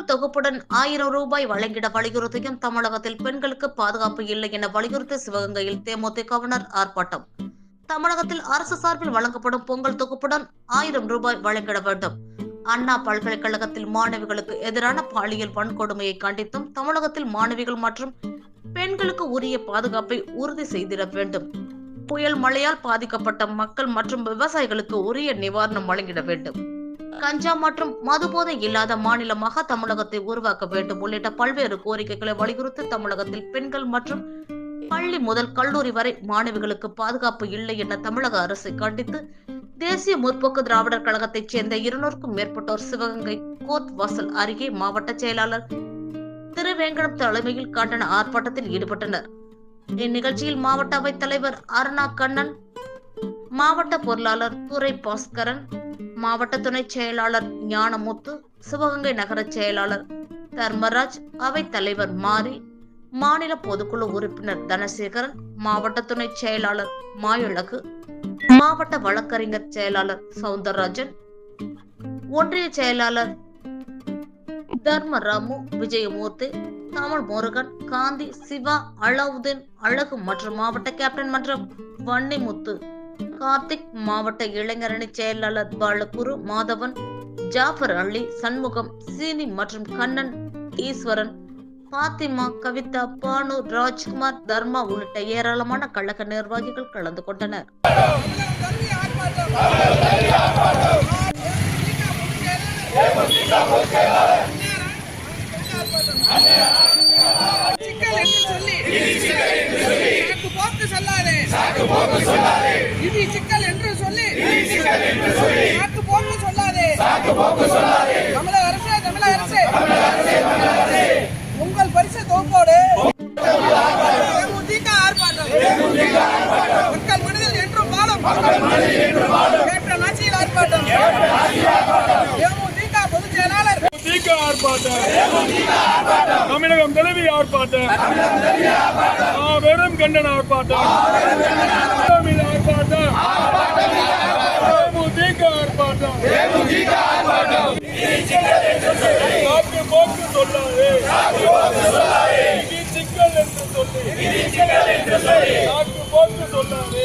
பொங்கல் தொகுப்புடன் ஆயிரம் ரூபாய் வழங்கிட வலியுறுத்தியும் தமிழகத்தில் பெண்களுக்கு பாதுகாப்பு இல்லை என வலியுறுத்தி சிவகங்கையில் தேமுதிகவினர் ஆர்ப்பாட்டம். தமிழகத்தில் அரசு சார்பில் வழங்கப்படும் பொங்கல் தொகுப்புடன் ஆயிரம் ரூபாய் வழங்கிட வேண்டும். அண்ணா பல்கலைக்கழகத்தில் மாணவிகளுக்கு எதிரான பாலியல் வன்கொடுமையை கண்டித்தும் தமிழகத்தில் மாணவிகள் மற்றும் பெண்களுக்கு உரிய பாதுகாப்பை உறுதி செய்திட வேண்டும். புயல் மழையால் பாதிக்கப்பட்ட மக்கள் மற்றும் விவசாயிகளுக்கு உரிய நிவாரணம் வழங்கிட வேண்டும். கஞ்சா மற்றும் மதுபோதை இல்லாத மாநிலமாக தமிழகத்தை உருவாக்க வேண்டும். உள்ளிட்ட பல்வேறு கோரிக்கைகளை வலியுறுத்தி தமிழகத்தில் பெண்கள் மற்றும் பள்ளி முதல் கல்லூரி வரை மாணவிகளுக்கு பாதுகாப்பு இல்லை என தமிழக அரசை கண்டித்து தேசிய முற்போக்கு திராவிடர் கழகத்தைச் சேர்ந்த இருநூறுக்கும் மேற்பட்டோர் சிவகங்கை கோர்ட் வாசல் அருகே மாவட்ட செயலாளர் திருவேங்கடம் தலைமையில் கண்டன ஆர்ப்பாட்டத்தில் ஈடுபட்டனர். இந்நிகழ்ச்சியில் மாவட்ட அவைத் தலைவர் அருணா கண்ணன் மாவட்ட பொருளாளர் துரை பாஸ்கரன் மாவட்ட துணை செயலாளர் ஞானமுத்து சிவகங்கை நகர செயலாளர் தர்மராஜ் அவைத் தலைவர் மாரி மாநில பொதுக்குழு உறுப்பினர் தனசேகரன் மாவட்ட துணை செயலாளர் மாயழகு மாவட்ட வழக்கறிஞர் செயலாளர் சவுந்தரராஜன் ஒன்றிய செயலாளர் தர்மராமு விஜயமூர்த்தி தமிழ் முருகன் காந்தி சிவா அலாவுதீன் அழகு மற்றும் மாவட்ட கேப்டன் மற்றும் வன்னிமுத்து கார்த்திக் மாவட்ட இளைஞரணி செயலாளர் பாலகுரு மாதவன் ஜாஃபர் அலி சண்முகம் சீனி மற்றும் கண்ணன் ஈஸ்வரன் பாத்திமா கவிதா பானு ராஜ்குமார் தர்மா உள்ளிட்ட ஏராளமான கழக நிர்வாகிகள் கலந்து கொண்டனர். சிக்கல் என்று சொல்லி சாக்கு போக்கு சொல்லாதே இது சிக்கல் என்று சொல்லி சாக்கு போக்கு சொல்லாதே தமிழக அரசே தமிழக அரசே உங்கள் பரிசு தொகுப்போடு தேமுதிக ஆர்ப்பாட்டம் மக்கள் மனதில் என்றும் வாழும் கேப்டன் ஆட்சியில் ஆர்ப்பாட்டம் தேமுதிக பொதுச் செயலாளர் திக ஆர்ப்பாட்டம் தமிழகம் தழுவி ஆர்ப்பாட்டம். வெறும் கண்டன ஆர்ப்பாட்டம். ஆர்ப்பாட்டம். தேமுதிக ஆர்ப்பாட்டம். சாக்கு போக்கு சொல்லாதே. இது சிக்கல் என்று சொல்லி. சாக்கு போக்கு சொல்லாதே.